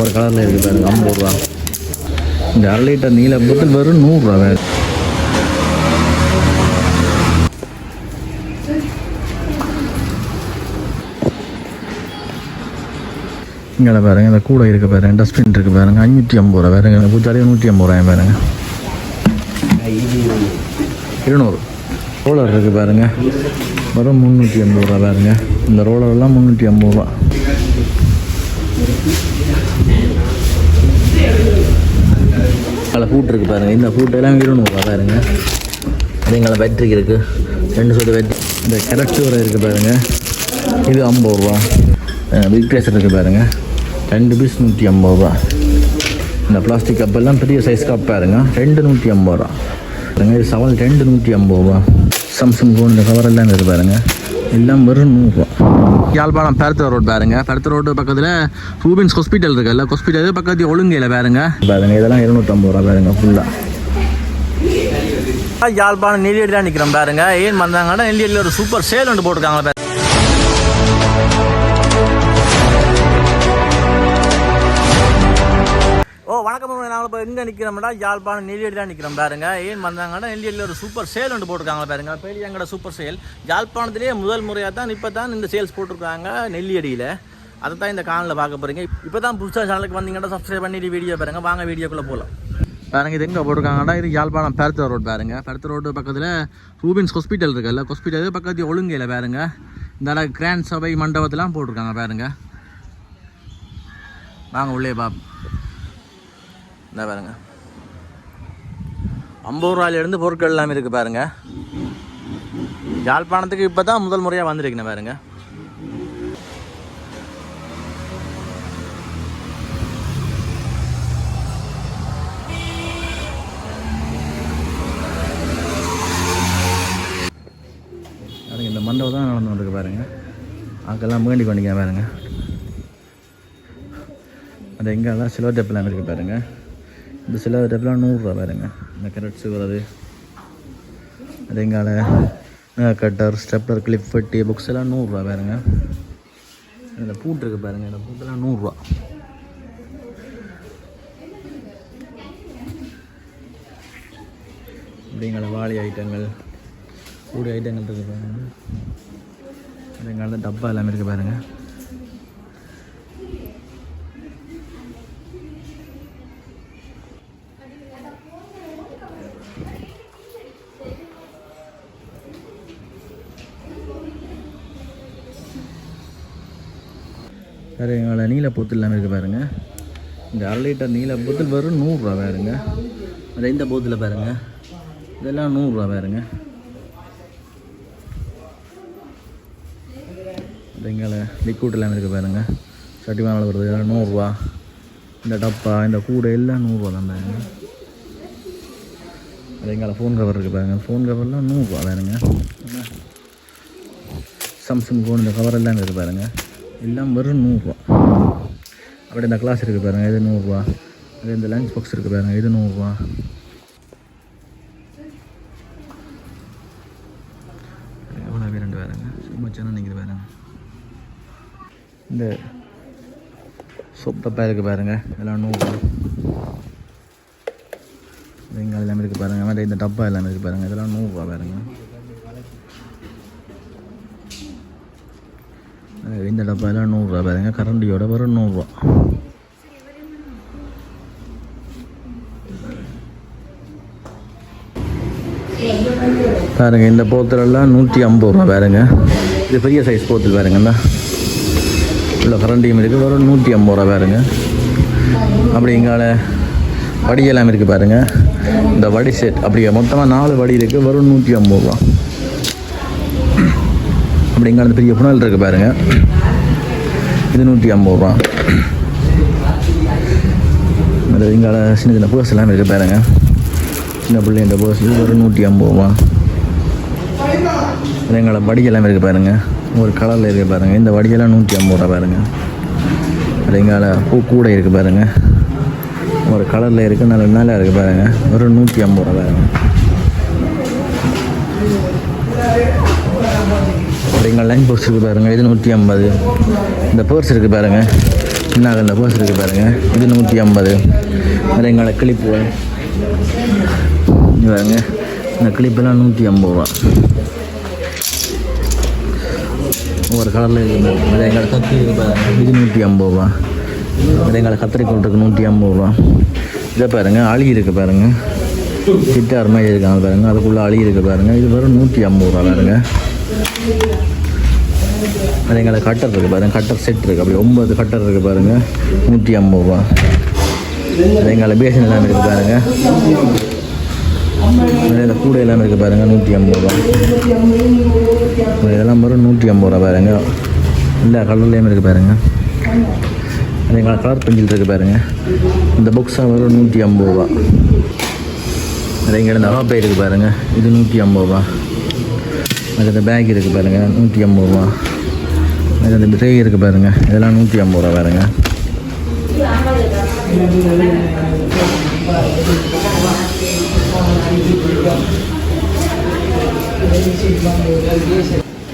ஒரு கலரில் இருக்குது பாருங்க ஐம்பது ரூபா. இந்த அரை லிட்டர் நீல போத்தல் வெறும் நூறுரூவா வேறு. இங்கே பாருங்க இந்த கூடை இருக்குது பாருங்க டஸ்ட்பின் இருக்குது பாருங்க அஞ்சூற்றி ஐம்பது ரூபா. பாருங்க பூச்சாலே நூற்றி ஐம்பது ரூபாய் பாருங்க. இருநூறு. ரோலர் இருக்குது பாருங்க. வெறும் முந்நூற்றி ஐம்பது ரூபா பாருங்க. இந்த ரோலர்லாம் முந்நூற்றி ஐம்பது ரூபா. அதில் இருக்குது பாருங்கள் இந்த ஃபூட் எல்லாம் இருநூறுவா பாருங்க. அதுங்களை பேட்டரி இருக்குது ரெண்டு சொட்டு பேட்டரி இந்த கரெக்ட் வரை இருக்குது பாருங்கள் இது ஐம்பது ரூபா. பிக் இருக்குது பாருங்கள் ரெண்டு பீஸ் நூற்றி ஐம்பது ரூபா. இந்த பிளாஸ்டிக் கப்பெல்லாம் பெரிய சைஸ் கப் பாருங்க. ரெண்டு நூற்றி ஐம்பது ரூபா. பாருங்க இது சவால் ரெண்டு நூற்றி ஐம்பது ரூபா. சம்சங் ஃபோன் இந்த கவர் எல்லாம் இருக்குது பாருங்கள் எல்லாம் வெறும் நூறுரூவா யாழ்ப்பாணம் பெருத்த ரோடு பாருங்க. பெருத்த ரோடு பக்கத்தில் ரூபின்ஸ் ஹாஸ்பிட்டல் இருக்குல்ல ஹாஸ்பிட்டல் பக்கத்து ஒழுங்கையில் பாருங்க. பாருங்க இதெல்லாம் இருநூற்றம்பது ரூபா பாருங்க ஃபுல்லாக யாழ்ப்பாணம் நெல்லியடி தான் நிற்கிறோம் பாருங்க. ஏன் வந்தாங்கன்னா நெல்லியடியில் ஒரு சூப்பர் சேல் ஒன்று போட்டிருக்காங்க நாங்கள் இப்போ எங்கே நிற்கிறோம்டா யாழ்ப்பாணம் நெல்லியடி தான் நிற்கிறோம் பாருங்க. ஏன் வந்தாங்கன்னா நெல்லியடியில் ஒரு சூப்பர் சேல் ஒன்று போட்டிருக்காங்க பாருங்க. பெரியங்கட சூப்பர் சேல் யாழ்ப்பாணத்திலேயே முதல் முறையாக தான் இப்போ தான் இந்த சேல்ஸ் போட்டிருக்காங்க நெல்லியடியில். அதை தான் இந்த காலில் பார்க்க போகிறீங்க இப்போ தான் புதுசாக சேனலுக்கு வந்தீங்கன்னா சப்ஸ்கிரைப் பண்ணிட்டு வீடியோ பாருங்க. வாங்க வீடியோக்குள்ளே போகலாம் பாருங்க இது எங்கே போட்டிருக்காங்கன்னா இது யாழ்ப்பாணம் பெருத்த ரோடு பாருங்க. பெருத்த ரோடு பக்கத்தில் ரூபின்ஸ் ஹாஸ்பிட்டல் இருக்குல்ல. ஹாஸ்பிட்டல் பக்கத்து ஒழுங்கையில் பாருங்க. இந்த கிராண்ட் சபை மண்டபத்தெலாம் போட்டிருக்காங்க பாருங்க. வாங்க உள்ளே பாப். இந்த பாருங்க. ஐம்பது ரூபாயிலேருந்து பொருட்கள் எல்லாமே இருக்குது பாருங்க. யாழ்ப்பாணத்துக்கு இப்போ தான் முதல் முறையாக வந்திருக்கேன் பாருங்க. பாருங்க இந்த மண்டபம் தான் நடந்து கொண்டிருக்கு பாருங்க. அங்கெல்லாம் வேண்டி பண்ணிக்க பாருங்க. அது எங்கெல்லாம் சில்வர் டெப்லாம் இருக்குது பாருங்க. இந்த சில டெப்லாம் நூறுரூவா பாருங்க இந்த கரெக்ட்ஸு வர்றது அது கட்டர் ஸ்டெப்லர் கிளிப் வெட்டி புக்ஸ் எல்லாம் நூறுரூவா பாருங்க இந்த பூட்டு இருக்குது பாருங்கள் இந்த பூட்டெல்லாம் நூறுரூவா அப்படிங்கிற வாளி ஐட்டங்கள் கூடி ஐட்டங்கள் இருக்குது பாருங்கள் அது டப்பா எல்லாமே இருக்குது பாருங்கள் வேறு எங்களை நீல பொத்தில் எல்லாமே இருக்குது பாருங்க. இந்த அரை லிட்டர் நீல பொத்தில் வெறும் நூறுரூவா பாருங்க. அது இந்த பொத்தில் பாருங்க. இதெல்லாம் நூறுரூவா பாருங்க. எங்களை லிக்விட் எல்லாமே இருக்குது பாருங்க. சட்டி மாவில் வருது இதெல்லாம் நூறுரூவா. இந்த டப்பா இந்த கூடை எல்லாம் நூறுரூவா தான் பாருங்க. அது எங்களை ஃபோன் கவர் இருக்குது பாருங்க. ஃபோன் கவர்லாம் நூறுரூவா பாருங்க. சாம்சங் ஃபோன் இந்த கவர் எல்லாம் இருக்குது பாருங்கள் எல்லாம் வெறும் நூறுரூவா அப்படியே இந்த கிளாஸ் இருக்குது பாருங்கள் இது நூறுரூவா அப்படியே இந்த லஞ்ச் பாக்ஸ் இருக்குது பாருங்கள் இது நூறுரூவா எவ்வளோ பேர் ரெண்டு பாருங்க? சும்மா சின்ன நிற்கிது பாருங்க. இந்த சொப்பப்பா டப்பா இருக்குது பாருங்கள் எல்லாம் நூறுரூவா வெங்காயம் எல்லாமே இருக்குது பாருங்கள் மாதிரி இந்த டப்பா எல்லாமே இருக்குது பாருங்கள் இதெல்லாம் நூறுரூவா பாருங்க. இந்த டப்பா நூறுரூவா பாருங்க கரண்டியோட வரும் நூறுரூவா பாருங்க இந்த போத்தலெல்லாம் நூற்றி ஐம்பது ரூபா பாருங்க இது பெரிய சைஸ் போத்தல் பாருங்கண்ணா உள்ள கரண்டியும் இருக்குது வரும் நூற்றி ஐம்பது ரூபா பாருங்க அப்படி இங்கால வடி எல்லாம் இருக்குது பாருங்க இந்த வடி செட் அப்படி மொத்தமாக நாலு வடி இருக்குது வரும் நூற்றி ஐம்பது ரூபா அப்படி இங்கே அந்த பெரிய புனல் இருக்குது பாருங்க. இது நூற்றி ஐம்பது ரூபா. அது இங்கே சின்ன சின்ன பர்ஸ் எல்லாம் இருக்குது பாருங்க. சின்ன பிள்ளைங்க பர்ஸ் ஒரு நூற்றி ஐம்பது ரூபா. அது வடிகெல்லாம் இருக்குது பாருங்கள் ஒரு கலரில் இருக்குது பாருங்கள் இந்த வடியெல்லாம் நூற்றி ஐம்பது ரூபா பாருங்கள் அது எங்களை பூ கூடை இருக்குது பாருங்கள் ஒரு கலரில் இருக்குது நல்ல நல்லா இருக்குது பாருங்கள் ஒரு நூற்றி ஐம்பது ரூபா பாருங்கள் அப்படிங்க லைன் பர்ஸ் இருக்குது பாருங்கள் இது நூற்றி ஐம்பது. இந்த பர்ஸ் இருக்குது பாருங்கள் சின்ன பர்ஸ் இருக்குது பாருங்கள் இது நூற்றி ஐம்பது. வேறு எங்களை கிளிப்பு இது பாருங்க இந்த கிளிப்பெல்லாம் நூற்றி ஐம்பது ரூபா. ஒவ்வொரு கலரில் இருக்குது எங்களை கத்திரி இருக்குது இது நூற்றி ஐம்பது ரூபா. இது எங்களை கத்திரிக்கோள் இருக்குது நூற்றி ஐம்பது ரூபா. இதை பாருங்கள் அழி இருக்குது பாருங்கள். சிட்டார் மாதிரி இருக்காங்க பாருங்கள் அதுக்குள்ளே அழி இருக்குது பாருங்கள். இது வெறும் நூற்றி ஐம்பது ரூபா பாருங்கள். அது எங்களை கட்டர் இருக்குது பாருங்கள் கட்டர் செட் இருக்குது அப்படி ஒம்பது கட்டர் இருக்குது பாருங்கள் நூற்றி ஐம்பது ரூபா. அது எங்களை பேசன் எல்லாம் இருக்குது பாருங்கள் இந்த கூடை எல்லாமே இருக்குது பாருங்கள் நூற்றி ஐம்பது ரூபா இதெல்லாம் வரும் நூற்றி ஐம்பது ரூபா பாருங்கள் எல்லா கலர்லேயுமே இருக்குது பாருங்கள் அது எங்களை கலர் பெஞ்சில் இருக்குது பாருங்கள் இந்த புக்ஸாக வரும் நூற்றி ஐம்பது ரூபா. அது எங்களை இந்த அகாப்பை இருக்குது பாருங்கள் இது நூற்றி ஐம்பது ரூபா. அது இந்த பேக் இருக்குது பாருங்க நூற்றி ஐம்பது ரூபா. இது இந்த ட்ரே இருக்குது பாருங்க. இதெல்லாம் நூற்றி ஐம்பது ரூபா பாருங்க.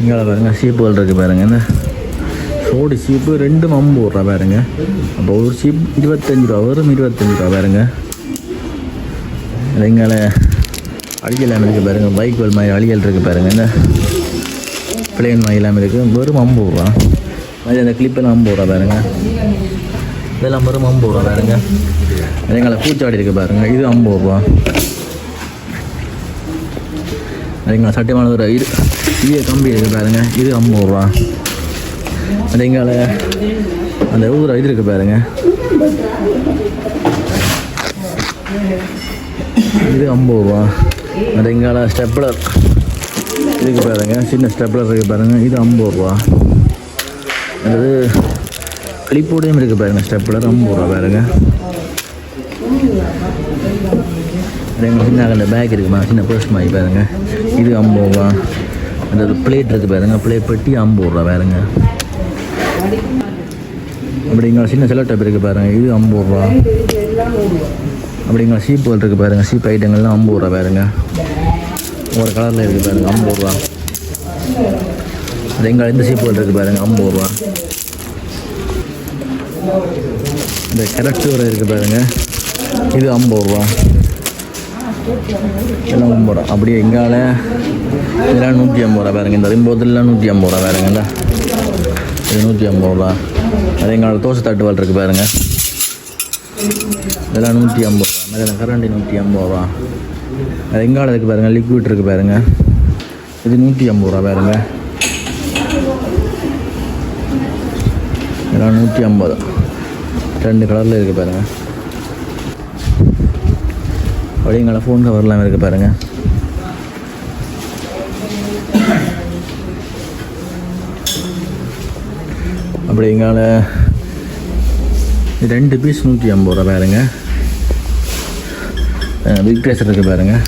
இங்கே பாருங்க சீப்புகள் இருக்குது பாருங்க. என்ன? சோடி சீப்பு ரெண்டும் ஐம்பது ரூபா பாருங்க. அப்போ ஒரு சீப் இருபத்தஞ்சி ரூபா வரும் இருபத்தஞ்சி ரூபா பாருங்க. எங்களை அழியல் இருக்குது பாருங்கள் பைக் வல் மாதிரி அழியல் இருக்குது பாருங்க. என்ன? பிளேன் மாதிரி இருக்குது வெறும் ஐம்பது ரூபா. மாதிரி அந்த கிளிப்பெல்லாம் ஐம்பது ரூபா பாருங்க. இதெல்லாம் வெறும் ஐம்பது ரூபா பாருங்க. அது எங்களை பூச்சாடி இருக்குது பாருங்க. இது ஐம்பது ரூபா. அது சட்டமான ஒரு இது இது கம்பி இருக்குது பாருங்க. இது ஐம்பது ரூபா. அது அந்த ஊர் இது இருக்குது பாருங்க. இது ஐம்பது ரூபா. அது ஸ்டெப்லர் இதுக்கு பாருங்க. சின்ன ஸ்டெப்லர் இருக்குது பாருங்கள் இது ஐம்பது ரூபா. அது கிளிப்போடையும் இருக்குது பாருங்கள் ஸ்டெப்லர் ஐம்பது ரூபா பாருங்க. எங்கள் சின்ன அந்த பேக் இருக்குமா சின்ன பர்ஸ் மாதிரி பாருங்க. இது ஐம்பது ரூபா. அந்த பிளேட் இருக்குது பாருங்க. பிளேட் பெட்டி ஐம்பது ரூபா பாருங்க. அப்படிங்கிற சின்ன செலோ டைப் இருக்குது பாருங்கள் இது ஐம்பது ரூபா. அப்படிங்கிற சீப் இருக்குது பாருங்க. சீப் ஐட்டங்கள்லாம் ஐம்பது ரூபா பாருங்கள் ஒரு கலரில் இருக்குது பாருங்க ஐம்பது ரூபா. அது எங்கள் இந்த சீப்புகள் இருக்குது பாருங்க ஐம்பது ரூபா. இந்த கரெக்ட் வரை இருக்குது பாருங்க இது ஐம்பது ரூபா. எல்லாம் ஐம்பது ரூபா. அப்படியே எங்கால இதெல்லாம் நூற்றி ஐம்பது ரூபா பாருங்க இந்த ரிம்போத்திலாம் நூற்றி ஐம்பது ரூபா பாருங்கல்ல இது நூற்றி ஐம்பது ரூபா. அது எங்களோட தோசை தட்டுவால் இருக்குது பாருங்க. இதெல்லாம் நூற்றி ஐம்பது ரூபா. மேலே கரண்டி நூற்றி ஐம்பது ரூபா. அது எங்கால இருக்குது பாருங்கள் லிக்விட் இருக்குது பாருங்கள் இது நூற்றி ஐம்பது ரூபா பாருங்க. இதெல்லாம் நூற்றி ஐம்பது. ரெண்டு கலரில் இருக்குது பாருங்க. அப்படிங்களா ஃபோன் கவர்லாம் இருக்குது பாருங்கள் அப்படிங்கால ரெண்டு பீஸ் நூற்றி ஐம்பது ரூபா பாருங்கள் பிக் ட்ரேசர் இருக்குது பாருங்கள்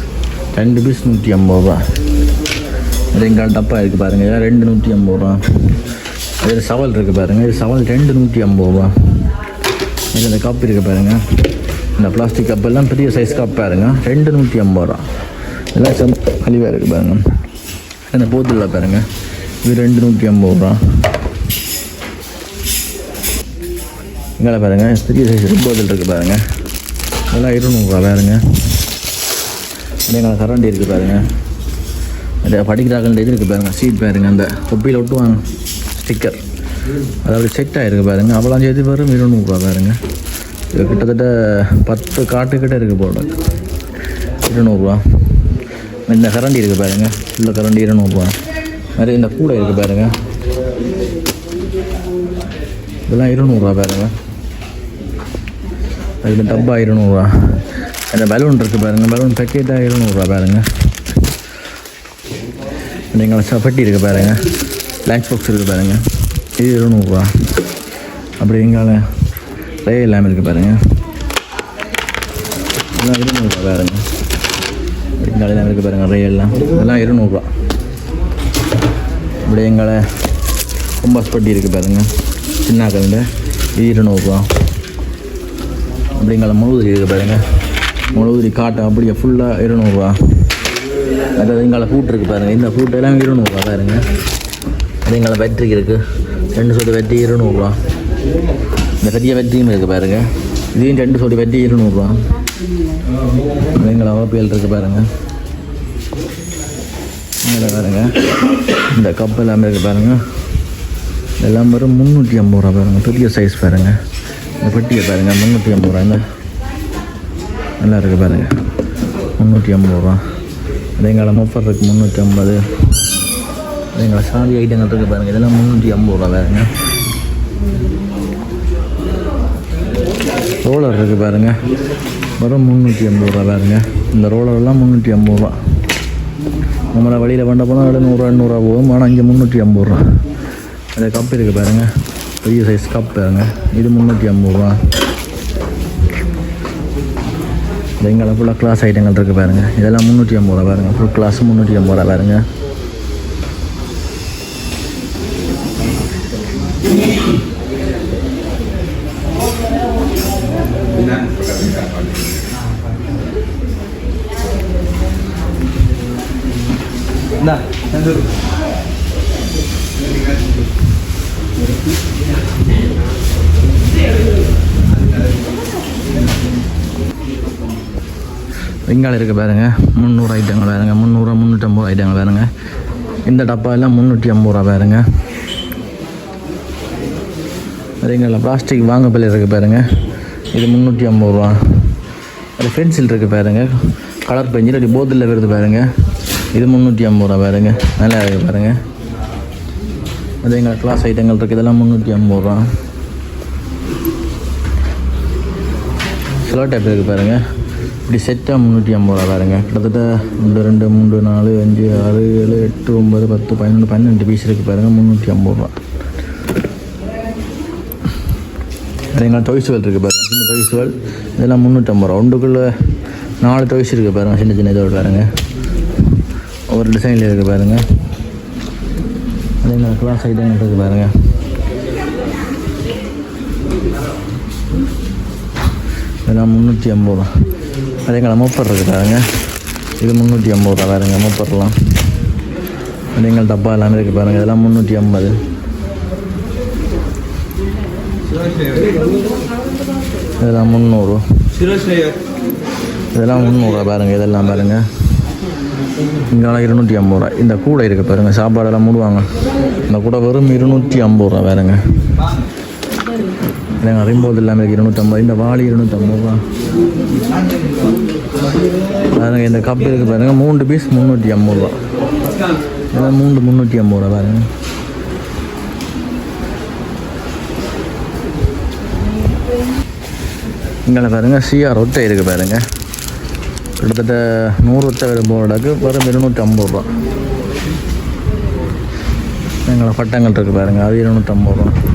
ரெண்டு பீஸ் நூற்றி ஐம்பது ரூபா. ரெண்டால் டப்பா இருக்குது பாருங்கள் இதெல்லாம் ரெண்டு நூற்றி ஐம்பது ரூபா. இதில் சவால் இருக்குது பாருங்கள் இது சவால் ரெண்டு நூற்றி ஐம்பது ரூபா. இதில் இந்த கப் இருக்குது பாருங்கள் இந்த பிளாஸ்டிக் கப் எல்லாம் பெரிய சைஸ் கப் பாருங்க. ரெண்டு நூற்றி ஐம்பது ரூபா. இதெல்லாம் செம் கழிவாக இருக்குது பாருங்கள் இந்த போத்தில் பாருங்கள் இது ரெண்டு நூற்றி ஐம்பது ரூபா. இங்கே பாருங்கள் பெரிய சைஸ் போதில் இருக்குது பாருங்கள் இதெல்லாம் இருநூறுவா பாருங்கள் எங்களை கரண்டி இருக்குது பாருங்க. இந்த படிக்கிறாங்கன்ற இது இருக்குது பாருங்கள் சீட் பாருங்க அந்த தொப்பியில் ஒட்டுவாங்க ஸ்டிக்கர் அதாவது செட் ஆகிருக்கு பாருங்கள் அவ்வளோ சேர்த்து வரும் இருநூறுபா பாருங்க. இது கிட்டத்தட்ட பத்து காட்டுக்கிட்ட இருக்குது போல இருநூறுவா இந்த கரண்டி இருக்குது பாருங்க. உள்ள கரண்டி இருநூறுவா நிறைய இந்த கூடை இருக்குது பாருங்க. இதெல்லாம் இருநூறுவா பாருங்க. அதுக்கு டப்பா இருநூறுவா அந்த பலூன் இருக்குது பாருங்கள் பலூன் பேக்கெட்டாக இருநூறுவா பாருங்கள் நீங்கள் சப்பட்டி இருக்குது பாருங்கள் லஞ்ச் பாக்ஸ் இருக்குது பாருங்கள் இது இருநூறுவா அப்படி எங்கால ரே இல்லாமல் இருக்குது பாருங்கள் எல்லாம் இருநூறுவா பாருங்க அப்படிங்கால இல்லாமல் இருக்குது பாருங்கள் ரே எல்லாம் இதெல்லாம் இருநூறுவா அப்படி எங்களை கொம்பாஸ் பட்டி இருக்குது பாருங்கள் சின்ன கல்ல இது இருநூறுவா அப்படிங்கிற முழுது இருக்குது பாருங்கள் முழுதுரி காட்டம் அப்படியே ஃபுல்லாக இருநூறுவா அதாவது எங்களை ஃபூட் இருக்குது பாருங்கள் இந்த ஃபூட் எல்லாம் இருநூறுவா பாருங்க. அது எங்களை பேட்டரிக்கு இருக்குது ரெண்டு சொட்டு வெட்டி இருநூறுவா இந்த பெரிய வெற்றியும் இருக்குது பாருங்க. இதையும் ரெண்டு சோடி வெற்றி இருநூறுவா எங்களை அவப்பியல் இருக்குது பாருங்க. இங்கே பாருங்க. இந்த கப் எல்லாமே இருக்குது பாருங்க. எல்லாம் வரும் முந்நூற்றி ஐம்பது ரூபா பாருங்க. பெரிய சைஸ் பாருங்க. இந்த பெட்டியை பாருங்க முந்நூற்றி ஐம்பது ரூபா இந்த நல்லா இருக்குது பாருங்க. முந்நூற்றி ஐம்பது ரூபா. அதேங்கால முப்பது இருக்குது முந்நூற்றி ஐம்பது. அதேங்கால சாவி ஐட்டங்கள் இருக்குது பாருங்க. இதெல்லாம் முந்நூற்றி ஐம்பது ரூபா பாருங்க. ரோலர் இருக்குது பாருங்க. வெறும் முந்நூற்றி ஐம்பது ரூபா பாருங்க. இந்த ரோலர்லாம் முந்நூற்றி ஐம்பது ரூபா. நம்மளை வழியில் பண்ண போனால் எழுநூறுவா எண்ணூறுவா போகும். ஆனால் இங்கே முந்நூற்றி ஐம்பது ரூபா. அந்த கப் இருக்குது பாருங்க. பெரிய சைஸ் கப் பாருங்கள் இது முந்நூற்றி ஐம்பது ரூபா. எங்களை ஃபுல்லாக கிளாஸ் ஐட்டங்கள் இருக்குது பாருங்க. இதெல்லாம் முந்நூற்றி ஐம்பது ரூபா பாருங்கள் ஃபுல் கிளாஸ் முந்நூற்றி ஐம்பது ரூபா பாருங்க வெங்காயம் இருக்குது பாருங்க. முந்நூறு ஐட்டங்கள் பாருங்க. முந்நூறு முந்நூற்றம்பது ஐட்டங்கள் பாருங்க. இந்த டப்பா எல்லாம் முந்நூற்றி ஐம்பது ரூபா பாருங்க. அதேங்களா பிளாஸ்டிக் வாங்கப்பில் இருக்குது பாருங்க. இது முந்நூற்றி ஐம்பது ரூபா. அது பென்சில் இருக்குது பாருங்க. கலர் பென்சில் அப்படி போத்தலில் வருது பாருங்க. இது முந்நூற்றி ஐம்பது ரூபா பாருங்க. நல்லா இருக்குது பாருங்க. அதேங்களா கிளாஸ் ஐட்டங்கள் இருக்குது இதெல்லாம் முந்நூற்றி ஐம்பது ரூபா. ஸ்லோ டைப் இருக்குது பாருங்கள் இப்படி செட்டாக முந்நூற்றி ஐம்பது ரூபா பாருங்க. கிட்டத்தட்ட ஒன்று ரெண்டு மூணு நாலு அஞ்சு ஆறு ஏழு எட்டு ஒம்பது பத்து பதினொன்று பன்னெண்டு பீஸ் இருக்குது பாருங்கள் முந்நூற்றி ஐம்பது ரூபா எங்கள் டொய்ஸ்வல் இருக்குது பாருங்கள் சின்ன டொய்ஸ் வேல் இதெல்லாம் முந்நூற்றம்பது ரூபா ஒன்றுக்குள்ளே நாலு டொய்ஸ் இருக்குது பாருங்கள் சின்ன சின்ன இதோட பாருங்கள் ஒரு டிசைனில் இருக்குது பாருங்கள் அதே கிளாஸ் ஐட்டம் இருக்குது பாருங்கள் இதெல்லாம் முந்நூற்றி ஐம்பது ரூபா அதேங்களா முப்பது இருக்குது பாருங்க இது முந்நூற்றி ஐம்பது ரூபா பாருங்க அது அதேங்கள் டப்பா எல்லாமே இருக்குது பாருங்க இதெல்லாம் முந்நூற்றி ஐம்பது இதெல்லாம் முந்நூறு. இதெல்லாம் முந்நூறுரூவா பாருங்க இதெல்லாம் பாருங்க. இங்கெல்லாம் இருநூற்றி ஐம்பது ரூபா இந்த கூடை இருக்குது பாருங்க சாப்பாடெல்லாம் மூடுவாங்க. இந்த கூடை வெறும் இருநூற்றி ஐம்பது ரூபா வேறுங்க. இல்லைங்க ரிம்போது இல்லாமல் இருக்குது இருநூற்றம்பது இந்த வாளி இருநூற்றம்பது ரூபா. பாருங்க இந்த கப் இருக்குது பாருங்கள் மூன்று பீஸ் முந்நூற்றி ஐம்பது ரூபா. இதெல்லாம் மூன்று முந்நூற்றி ஐம்பது ரூபா பாருங்க. இங்கே பாருங்க சிஆர் ஒட்டை இருக்குது பாருங்க. கிட்டத்தட்ட நூறு ஒத்த போர்டுக்கு வெறும் இருநூற்றி ஐம்பது ரூபா. எங்களை பட்டங்கள் இருக்குது பாருங்க. அது இருநூற்றம்பது ரூபா.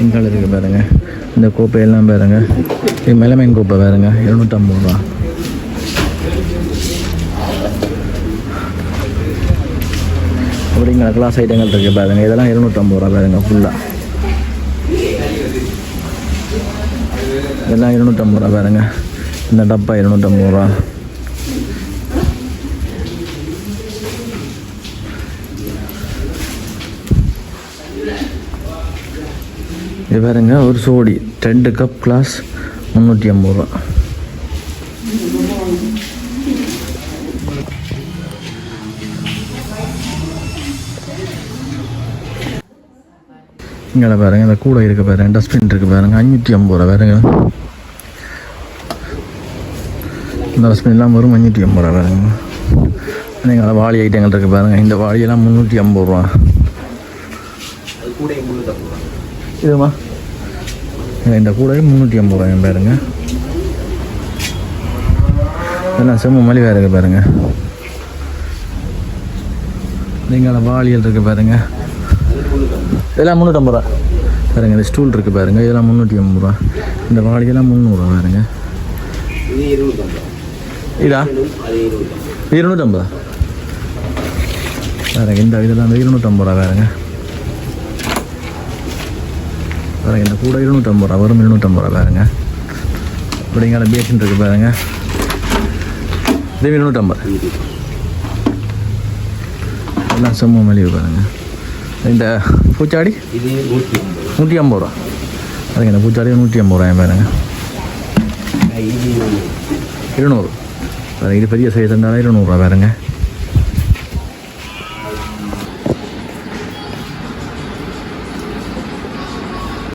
இங்கே இருக்குது பாருங்க. இந்த கோப்பையெல்லாம் பாருங்க. இது மெலமைன் கோப்பை பாருங்க. இருநூற்றம்பது ரூபா. அப்படிங்கிற கிளாஸ் ஐட்டங்கள் இருக்குது பாருங்க. இதெல்லாம் இருநூற்றம்பது ரூபா பாருங்க ஃபுல்லாக இதெல்லாம் இருநூற்றம்பது ரூபா பாருங்க. இந்த டப்பா இருநூற்றம்பது ரூபா. இது பாருங்க ஒரு சோடி. ரெண்டு கப் கிளாஸ் முந்நூற்றி ஐம்பது ரூபா. இங்கே பாருங்க இந்த கூடை இருக்கு பாருங்க டஸ்ட்பின் இருக்கு பாருங்க அஞ்சூற்றி ஐம்பது ரூபா. பாருங்க. இந்த டஸ்ட்பின்லாம் வரும் அஞ்சூற்றி ஐம்பது ரூபா பாருங்க. நீங்கள் வாளி ஐட்டங்கள் இருக்கு பாருங்க இந்த வாளியெல்லாம் முந்நூற்றி ஐம்பது ரூபா. இதுமா இந்த கூடவே முந்நூற்றி ஐம்பது ரூபாய் பாருங்க. இதெல்லாம் செம்ம மலிவாக இருக்குது பாருங்க. நீங்கள் வாளியல் இருக்குது பாருங்க. இதெல்லாம் முந்நூற்றம்பது ரூபா. பாருங்க இந்த ஸ்டூல் இருக்குது பாருங்க இதெல்லாம் முந்நூற்றி ஐம்பது ரூபா. இந்த வாளியெல்லாம் முந்நூறுரூவா பாருங்க. இதா? இருநூற்றம்பதா பாருங்க இந்த இதெல்லாம் இருநூற்றம்பது ரூபா பாருங்க. பாருங்கள் இந்த கூட இருநூற்றம்பது ரூபா வரும் இருநூற்றம்பது ரூபா பாருங்கள் அப்படிங்கிற பேஷன் இருக்குது பாருங்க. இது இருநூற்றம்பது. எல்லாம் செம்ம மலிவு பாருங்க. இந்த பூச்சாடி? இது நூற்றி ஐம்பது ரூபா. பாருங்க இந்த பூச்சாடி நூற்றி ஐம்பது ரூபாய் பாருங்க. இருநூறு. பாருங்கள் இது பெரிய சைஸ் இருந்தாலும் இருநூறுவா பாருங்க.